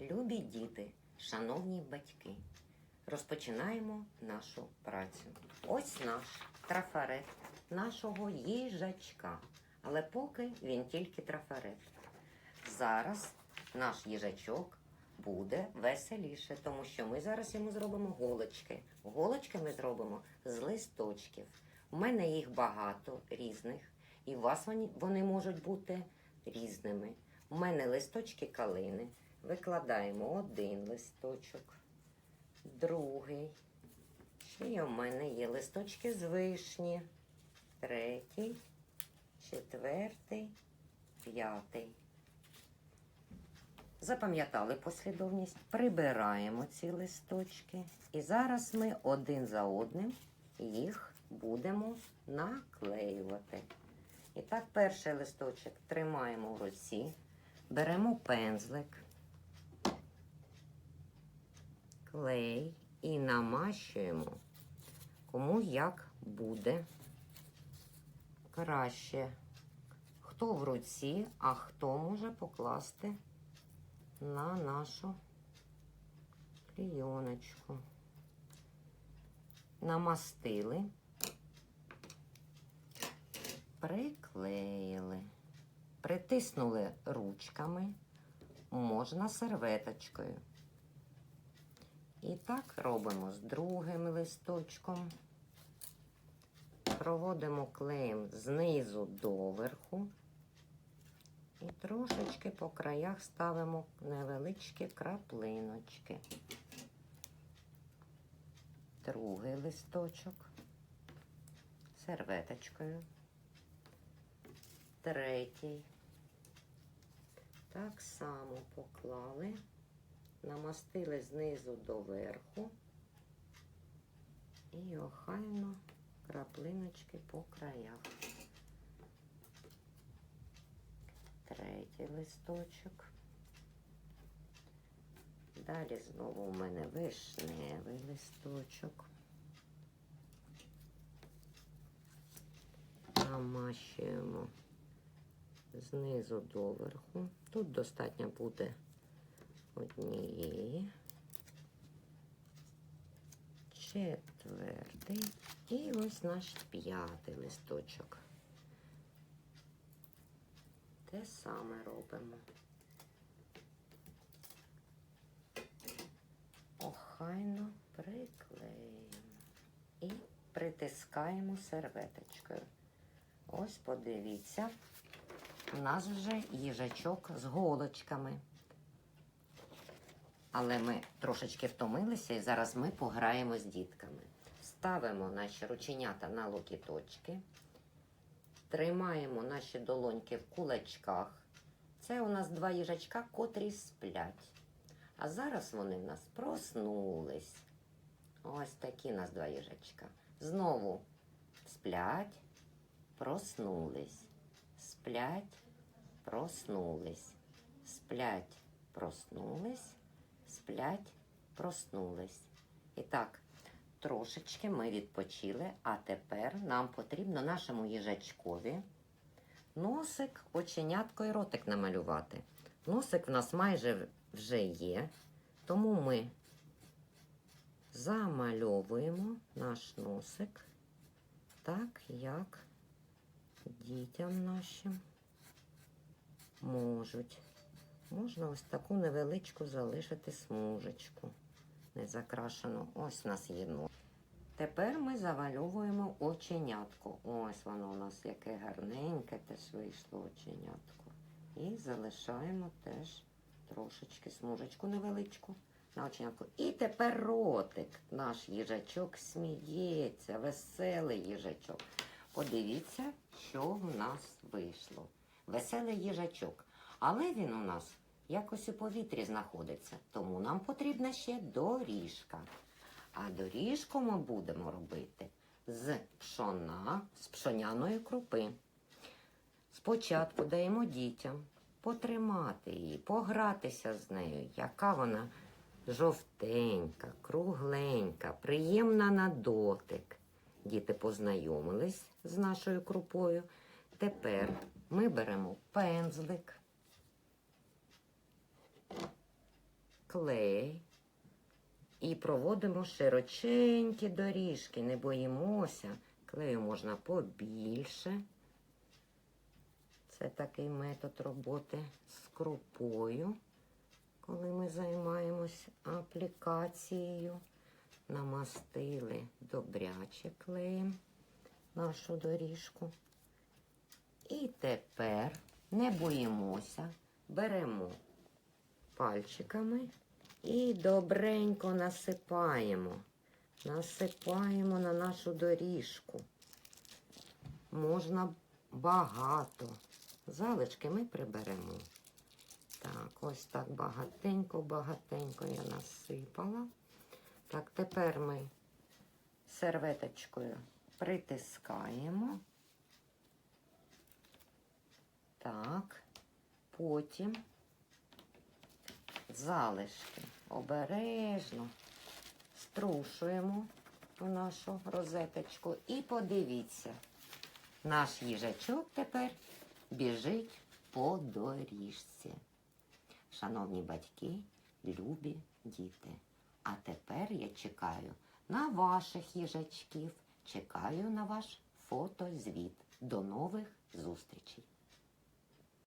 Любі діти, шановні батьки, розпочинаємо нашу працю. Ось наш трафарет нашого їжачка. Але поки він тільки трафарет. Зараз наш їжачок буде веселіше, тому що ми зараз йому зробимо голочки. Голочки ми зробимо з листочків. У мене їх багато різних, і у вас вони, можуть бути різними. У мене листочки калини. Викладаємо один листочок, другий. Ще й у мене є листочки з вишні, третій, четвертий, п'ятий. Запам'ятали послідовність, прибираємо ці листочки. І зараз ми один за одним їх будемо наклеювати. І так, перший листочок тримаємо в руці, беремо пензлик, клей і намащуємо, кому як буде краще. Хто в руці, а хто може покласти на нашу клійоночку. Намастили, приклеїли, притиснули ручками, можна серветочкою. І так робимо з другим листочком. Проводимо клеєм знизу до верху. І трошечки по краях ставимо невеличкі краплиночки. Другий листочок серветочкою. Третій. Так само поклали, намастили знизу до верху і охайно краплиночки по краях. Третій листочок. Далі знову у мене вишневий листочок. Намащуємо знизу до верху. Тут достатньо буде однієї. Четвертий. І ось наш п'ятий листочок. Те саме робимо. Охайно приклеїмо і притискаємо серветочкою. Ось подивіться, у нас вже їжачок з голочками. Але ми трошечки втомилися і зараз ми пограємо з дітками. Ставимо наші рученята на локіточки. Тримаємо наші долоньки в кулачках. Це у нас два їжачка, котрі сплять. А зараз вони в нас проснулись. Ось такі у нас два їжачка. Знову сплять, проснулись. Сплять, проснулись. Сплять, проснулись. Сплять, проснулись. І так, трошечки ми відпочили, а тепер нам потрібно нашому їжачкові носик, оченятко і ротик намалювати. Носик в нас майже вже є, тому ми замальовуємо наш носик так, як дітям нашим можуть. Можна ось таку невеличку залишити смужечку незакрашену. Ось у нас є нос. Тепер ми завальовуємо оченятко. Ось воно у нас яке гарненьке теж вийшло оченятко. І залишаємо теж трошечки смужечку невеличку на оченятку. І тепер ротик. Наш їжачок сміється, веселий їжачок. Подивіться, що в нас вийшло. Веселий їжачок. Але він у нас якось у повітрі знаходиться, тому нам потрібна ще доріжка. А доріжку ми будемо робити з пшона, з пшоняної крупи. Спочатку даємо дітям потримати її, погратися з нею, яка вона жовтенька, кругленька, приємна на дотик. Діти познайомились з нашою крупою. Тепер ми беремо пензлик клей і проводимо широченькі доріжки. Не боїмося. Клею можна побільше. Це такий метод роботи з крупою, коли ми займаємось аплікацією. Намастили добряче клеєм нашу доріжку. І тепер не боїмося, беремо пальчиками і добренько насипаємо. Насипаємо на нашу доріжку. Можна багато. Залишки ми приберемо. Так, ось так багатенько-багатенько я насипала. Так, тепер ми серветочкою притискаємо. Так, потім залишки обережно струшуємо у нашу розеточку і подивіться, наш їжачок тепер біжить по доріжці. Шановні батьки, любі діти. А тепер я чекаю на ваших їжачків, чекаю на ваш фотозвіт. До нових зустрічей!